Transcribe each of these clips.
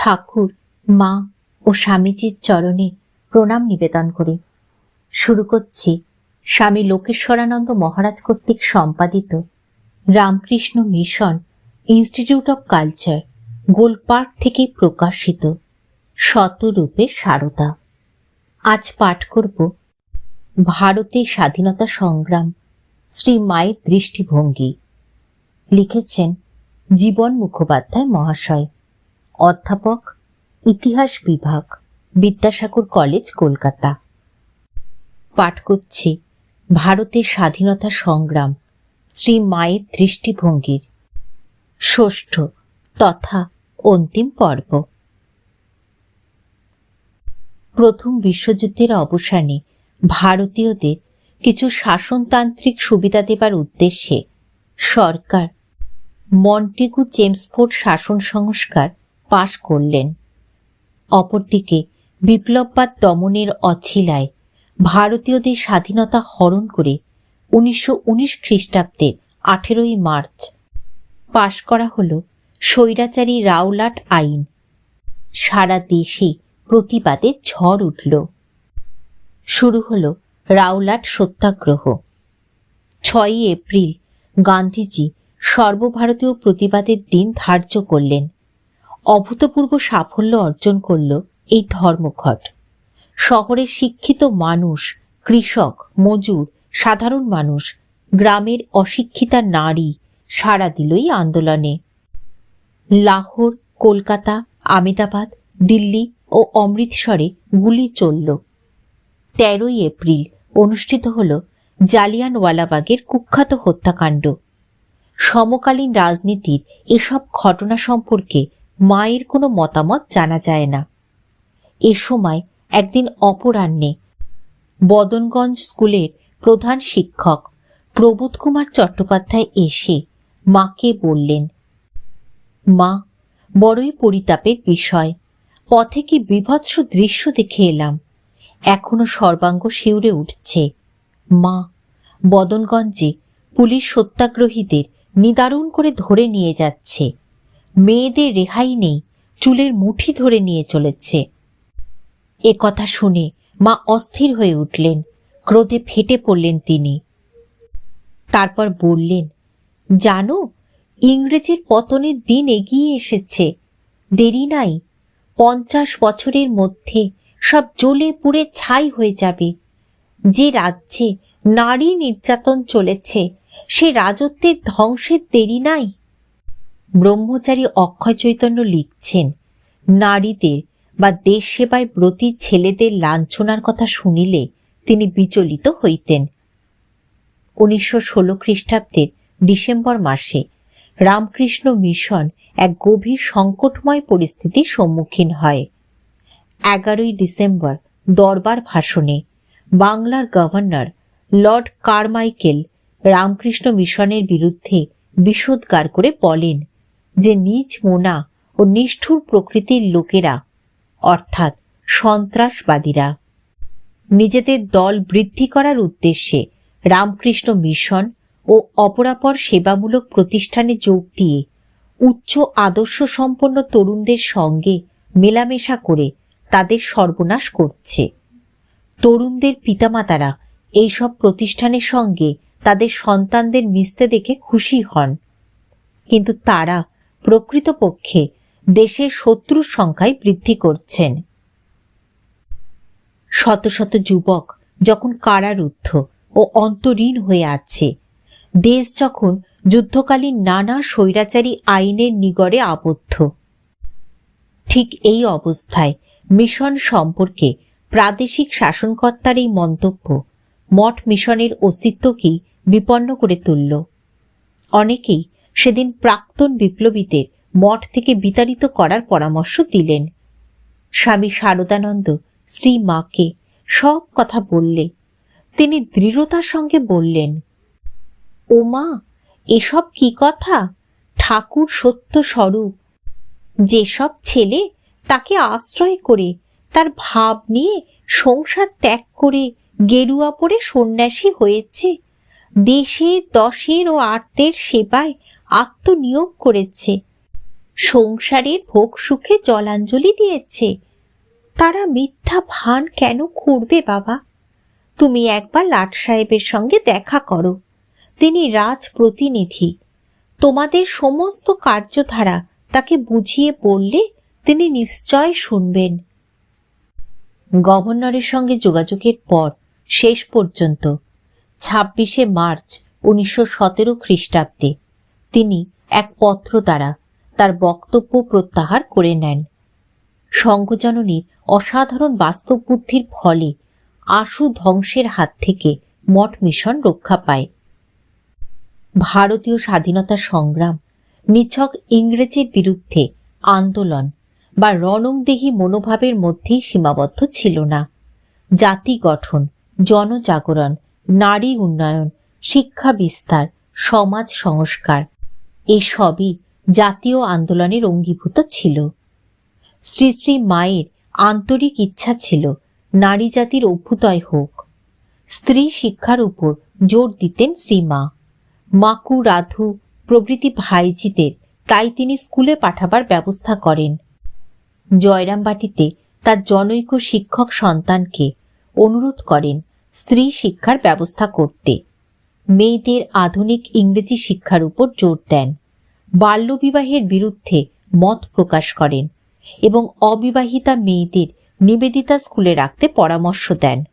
ঠাকুর, মা ও স্বামীজির চরণে প্রণাম নিবেদন করি। শুরু করছি স্বামী লোকেশ্বরানন্দ মহারাজ কর্তৃক সম্পাদিত Ramakrishna mission institute of culture, Golpark থেকে প্রকাশিত শতরূপে সারদা। আজ পাঠ করব ভারতের স্বাধীনতা সংগ্রাম শ্রী মায়ের দৃষ্টিভঙ্গি। লিখেছেন জীবন মুখোপাধ্যায় মহাশয়। অধ্যাপক, ইতিহাস বিভাগ, বিদ্যাসাগর কলেজ, কলকাতা। পাঠ করছি ভারতের স্বাধীনতা সংগ্রাম, শ্রী মায়ের দৃষ্টিভঙ্গির। ষষ্ঠ, তথা অন্তিম পর্ব। প্রথম বিশ্বযুদ্ধের অবসানে ভারতীয়দের কিছু শাসনতান্ত্রিক সুবিধা দেবার উদ্দেশ্যে সরকার মন্টেগু জেমসফোর্ড শাসন সংস্কার পাশ করলেন। অপরদিকে বিপ্লববাদ দমনের অছিলায় ভারতীয়দের স্বাধীনতা হরণ করে উনিশশো উনিশ খ্রিস্টাব্দের আঠেরোই মার্চ পাশ করা হল স্বৈরাচারী রাওলাট আইন। সারা দেশে প্রতিবাদের ঝড় উঠল। শুরু হল রাওলাট সত্যাগ্রহ। ছয়ই এপ্রিল গান্ধীজি সর্বভারতীয় প্রতিবাদের দিন ধার্য করলেন। অভূতপূর্ব সাফল্য অর্জন করল এই ধর্মঘট। শহরের শিক্ষিত মানুষ, কৃষক, মজুর, সাধারণ মানুষ, গ্রামের অশিক্ষিতা নারী সাড়া দিলই আন্দোলনে। লাহোর, কলকাতা, আমেদাবাদ, দিল্লি ও অমৃতসরে গুলি চলল। তেরোই এপ্রিল অনুষ্ঠিত হল জালিয়ানওয়ালাবাগের কুখ্যাত হত্যাকাণ্ড। সমকালীন রাজনীতির এসব ঘটনা সম্পর্কে মায়ের কোনো মতামত জানা যায় না। এ সময় একদিন অপরাহ্নে বদনগঞ্জ স্কুলের প্রধান শিক্ষক প্রবোধ কুমার চট্টোপাধ্যায় এসে মাকে বললেন, মা, বড়ই পরিতাপের বিষয়। পথে কি বিভৎস দৃশ্য দেখে এলাম। এখনও সর্বাঙ্গ শিউরে উঠছে। মা, বদনগঞ্জে পুলিশ সত্যাগ্রহীদের নিদারুণ করে ধরে নিয়ে যাচ্ছে। মেয়েদের রেহাই নেই, চুলের মুঠি ধরে নিয়ে চলেছে। এ কথা শুনে মা অস্থির হয়ে উঠলেন, ক্রোধে ফেটে পড়লেন তিনি। তারপর বললেন, জানো, ইংরেজের পতনের দিন এগিয়ে এসেছে। দেরি নাই, পঞ্চাশ বছরের মধ্যে সব জ্বলে পুড়ে ছাই হয়ে যাবে। যে রাজ্যে নারী নির্যাতন চলেছে, সে রাজত্বের ধ্বংসের দেরি নাই। ব্রহ্মচারী অক্ষয় চৈতন্য লিখছেন, নারীদের বা দেশ সেবায় ব্রতী ছেলেদের লাঞ্ছনার কথা শুনিলে তিনি বিচলিত হইতেন। উনিশশো ষোলো খ্রিস্টাব্দের ডিসেম্বর মাসে রামকৃষ্ণ মিশন এক গভীর সংকটময় পরিস্থিতির সম্মুখীন হয়। এগারোই ডিসেম্বর দরবার ভাষণে বাংলার গভর্নর লর্ড কারমাইকেল রামকৃষ্ণ মিশনের বিরুদ্ধে বিষোদ্গার করে বলেন যে নিজ মোনা ও নিষ্ঠুর প্রকৃতির লোকেরা, অর্থাৎ সন্ত্রাসবাদীরা। নিজেদের দল বৃদ্ধি করার উদ্দেশ্যে রামকৃষ্ণ মিশন ও অপরাপর সেবামূলক প্রতিষ্ঠানে যোগ দিয়ে উচ্চ আদর্শ সম্পন্ন তরুণদের সঙ্গে মেলামেশা করে তাদের সর্বনাশ করছে। তরুণদের পিতামাতারা এইসব প্রতিষ্ঠানের সঙ্গে তাদের সন্তানদের মিশতে দেখে খুশি হন। কিন্তু তারা প্রকৃতপক্ষে দেশের শত্রুর সংখ্যায় বৃদ্ধি করছেন। শত শত যুবক যখন কারারুদ্ধ ও অন্তরীণ হয়ে আছে, দেশ যখন যুদ্ধকালীন নানা স্বৈরাচারী আইনের নিগড়ে আবদ্ধ, ঠিক এই অবস্থায় মিশন সম্পর্কে প্রাদেশিক শাসনকর্তার এই মন্তব্য মঠ মিশনের অস্তিত্বকেই বিপন্ন করে তুলল। অনেকেই সেদিন প্রাক্তন বিপ্লবীদের মঠ থেকে বিতাড়িত করার পরামর্শ দিলেন। স্বামী শারদানন্দ শ্রী মাকে সব কথা বললে। তিনি দৃঢ়তার সঙ্গে বললেন, ও মা, এসব কি কথা? ঠাকুর সত্য স্বরূপ। যেসব ছেলে তাকে আশ্রয় করে, তার ভাব নিয়ে সংসার ত্যাগ করে গেরুয়া পরে সন্ন্যাসী হয়েছে, দেশে দশের ও আত্মের সেবায় আত্মনিয়োগ করেছে। সংসারের ভোগ সুখে জলাঞ্জলি দিয়েছে। তারা মিথ্যা ভান কেন করবে বাবা? তুমি একবার লাট সাহেবের সঙ্গে দেখা করো। তিনি রাজ প্রতিনিধি তোমাদের সমস্ত কার্যধারা তাকে বুঝিয়ে বললে তিনি নিশ্চয় শুনবেন। গভর্নরের সঙ্গে যোগাযোগের পর শেষ পর্যন্ত। ছাব্বিশে মার্চ উনিশশো সতেরো খ্রিস্টাব্দে। তিনি এক পত্র দ্বারা তার বক্তব্য প্রত্যাহার করে নেন। সংঘজননীর অসাধারণ বাস্তব বুদ্ধির ফলে আশু ধ্বংসের হাত থেকে মঠ মিশন রক্ষা পায়। ভারতীয় স্বাধীনতা সংগ্রাম, নিছক ইংরেজের বিরুদ্ধে আন্দোলন বা রণংদেহী মনোভাবের মধ্যেই সীমাবদ্ধ ছিল না। জাতি গঠন, জনজাগরণ, নারী উন্নয়ন, শিক্ষা বিস্তার, সমাজ সংস্কার এসবই জাতীয় আন্দোলনের অঙ্গীভূত ছিল। শ্রী শ্রী মায়ের আন্তরিক ইচ্ছা ছিল নারী জাতির অভ্যুদয় হোক। স্ত্রী শিক্ষার উপর জোর দিতেন শ্রীমা মাকু, রাধু প্রভৃতি ভাইজিদের তাই তিনি স্কুলে পাঠাবার ব্যবস্থা করেন। জয়রামবাটিতে তার জনৈক শিক্ষক সন্তানকে অনুরোধ করেন স্ত্রী শিক্ষার ব্যবস্থা করতে। মেয়েদের আধুনিক ইংরেজি শিক্ষার উপর জোর দেন। বাল্যবিবাহের বিরুদ্ধে মত প্রকাশ করেন এবং অবিবাহিতা মেয়েদের নিবেদিতা স্কুলে রাখতে পরামর্শ দেন।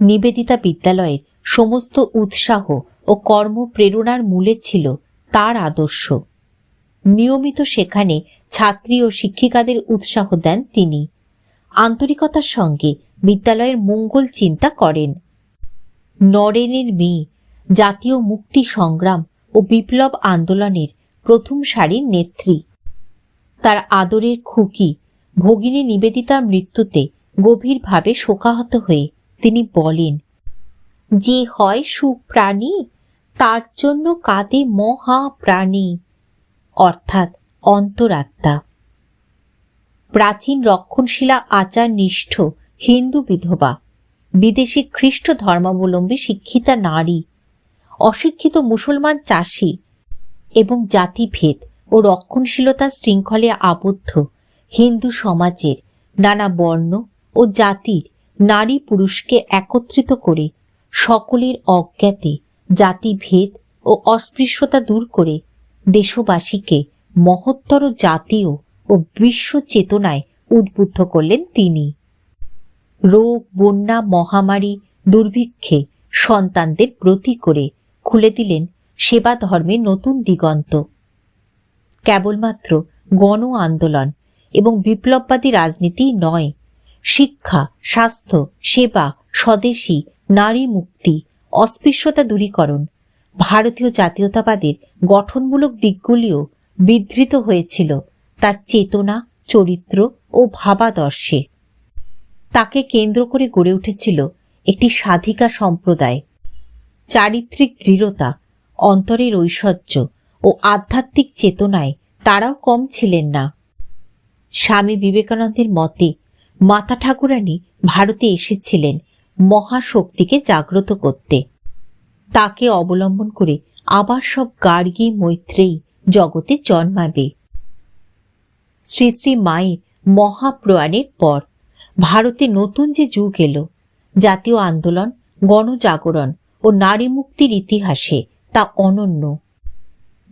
নিবেদিতা বিদ্যালয়ের সমস্ত উৎসাহ ও কর্মপ্রেরণার মূলে ছিল তার আদর্শ। নিয়মিত সেখানে ছাত্রী ও শিক্ষিকাদের উৎসাহ দেন তিনি। আন্তরিকতার সঙ্গে বিদ্যালয়ের মঙ্গল চিন্তা করেন। নরেনের মেয়ে, জাতীয় মুক্তি সংগ্রাম ও বিপ্লব আন্দোলনের প্রথম সারির নেত্রী। তার আদরের খুকি, ভগিনী নিবেদিতার মৃত্যুতে গভীরভাবে শোকাহত হয়ে তিনি বলেন, যে হয় সুপ্রাণী, তার জন্য কাঁদে মহা প্রাণী অর্থাৎ অন্তরাত্মা। প্রাচীন রক্ষণশীলা আচার নিষ্ঠ হিন্দু বিধবা বিদেশি খ্রিস্ট ধর্মাবলম্বী শিক্ষিতা নারী, অশিক্ষিত মুসলমান চাষি এবং জাতিভেদ ও রক্ষণশীলতার শৃঙ্খলে আবদ্ধ হিন্দু সমাজের নানা বর্ণ ও জাতির নারী পুরুষকে একত্রিত করে সকলের অজ্ঞাতে জাতিভেদ ও অস্পৃশ্যতা দূর করে দেশবাসীকে মহত্তর জাতীয় ও বিশ্ব চেতনায় উদ্বুদ্ধ করলেন তিনি। রোগ, বন্যা, মহামারী, দুর্ভিক্ষে সন্তানদের ব্রতী করে খুলে দিলেন সেবা ধর্মের নতুন দিগন্ত। কেবলমাত্র গণ আন্দোলন এবং বিপ্লববাদী রাজনীতি নয়, শিক্ষা, স্বাস্থ্য, সেবা, স্বদেশী, নারী মুক্তি, অস্পৃশ্যতা দূরীকরণ, ভারতীয় জাতীয়তাবাদের গঠনমূলক দিকগুলিও বিধৃত হয়েছিল তার চেতনা, চরিত্র ও ভাবাদর্শে। তাকে কেন্দ্র করে গড়ে উঠেছিল একটি সাধিকা সম্প্রদায়। চারিত্রিক দৃঢ়তা, অন্তরের ঐশ্বর্য ও আধ্যাত্মিক চেতনায় তারাও কম ছিলেন না। স্বামী বিবেকানন্দের মতে, মাতা ঠাকুরানী ভারতে এসেছিলেন মহাশক্তিকে জাগ্রত করতে। তাকে অবলম্বন করে আবার সব গার্গী মৈত্রেই জগতে জন্মাবে। শ্রী শ্রী মায়ের মহাপ্রয়াণের পর ভারতে নতুন যে যুগ এলো, জাতীয় আন্দোলন, গণজাগরণ ও নারী মুক্তির ইতিহাসে তা অনন্য।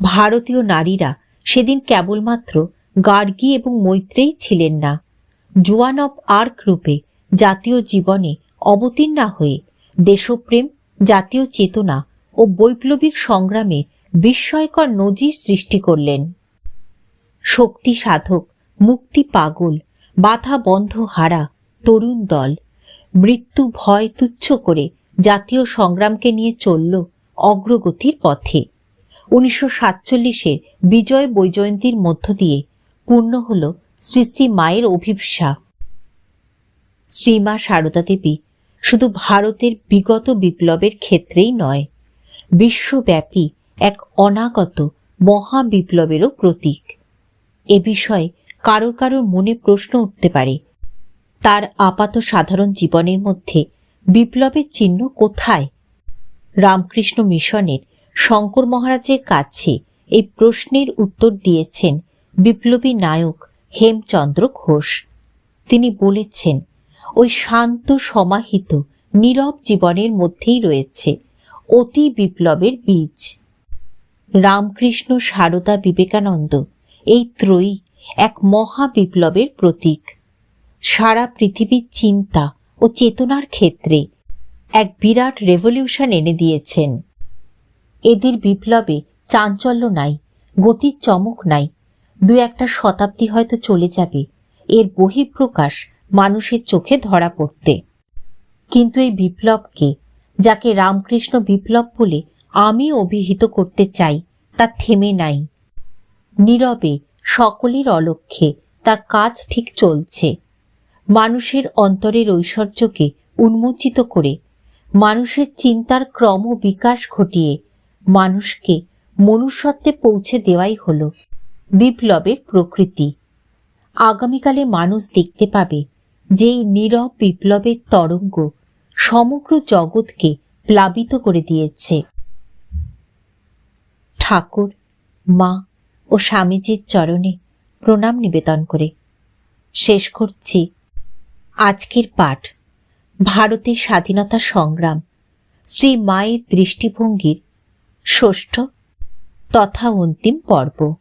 ভারতীয় নারীরা সেদিন কেবলমাত্র গার্গী এবং মৈত্রেই ছিলেন না। জুয়ান অফ আর্ক রূপে জাতীয় জীবনে অবতীর্ণা হয়ে দেশপ্রেম, জাতীয় চেতনা ও বৈপ্লবিক সংগ্রামে বিস্ময়কর নজির সৃষ্টি করলেন। শক্তি সাধক, মুক্তি পাগল, বাধা বন্ধ হারা তরুণ দল। মৃত্যু ভয় তুচ্ছ করে জাতীয় সংগ্রামকে নিয়ে চলল অগ্রগতির পথে। উনিশশো সাতচল্লিশে বিজয় বৈজয়ন্তীর মধ্য দিয়ে পূর্ণ হল শ্রী শ্রী মায়ের অভিপ্সা। শ্রীমা সারদা দেবী শুধু ভারতের বিগত বিপ্লবের ক্ষেত্রেই নয়, বিশ্বব্যাপী এক অনাগত মহা বিপ্লবেরও প্রতীক। এ বিষয়ে কারও কারোর মনে প্রশ্ন উঠতে পারে। তার আপাত সাধারণ জীবনের মধ্যে বিপ্লবের চিহ্ন কোথায়? রামকৃষ্ণ মিশনের শঙ্কর মহারাজের কাছে এই প্রশ্নের উত্তর দিয়েছেন বিপ্লবী নায়ক হেমচন্দ্র ঘোষ। তিনি বলেছেন, ওই শান্ত, সমাহিত, নীরব জীবনের মধ্যেই রয়েছে অতি বিপ্লবের বীজ। রামকৃষ্ণ, সারদা বিবেকানন্দ, এই ত্রয়ী এক মহা বিপ্লবের প্রতীক। সারা পৃথিবীর চিন্তা ও চেতনার ক্ষেত্রে এক বিরাট রেভলিউশন এনে দিয়েছেন। এদের বিপ্লবে চাঞ্চল্য নাই, গতির চমক নাই। দু একটা শতাব্দী হয়তো চলে যাবে, এর বহিঃপ্রকাশ মানুষের চোখে ধরা পড়তে। কিন্তু এই বিপ্লবকে, যাকে রামকৃষ্ণ বিপ্লব বলে আমি অভিহিত করতে চাই, তা থেমে নাই। নীরবে সকলের অলক্ষ্যে তার কাজ ঠিক চলছে। মানুষের অন্তরের ঐশ্বর্যকে উন্মোচিত করে, মানুষের চিন্তার ক্রম বিকাশ ঘটিয়ে মানুষকে মনুষ্যত্বে পৌঁছে দেওয়াই হল বিপ্লবের প্রকৃতি। আগামীকালে মানুষ দেখতে পাবে যে নীরব বিপ্লবের তরঙ্গ সমগ্র জগৎকে প্লাবিত করে দিয়েছে। ঠাকুর, মা ও স্বামীজির চরণে প্রণাম নিবেদন করে। শেষ করছি আজকের পাঠ। ভারতের স্বাধীনতা সংগ্রাম। শ্রী মায়ের দৃষ্টিভঙ্গির ষষ্ঠ তথা অন্তিম পর্ব।